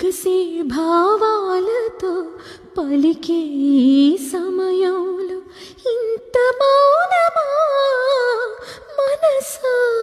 వికసే భావాలతో పలికే సమయం.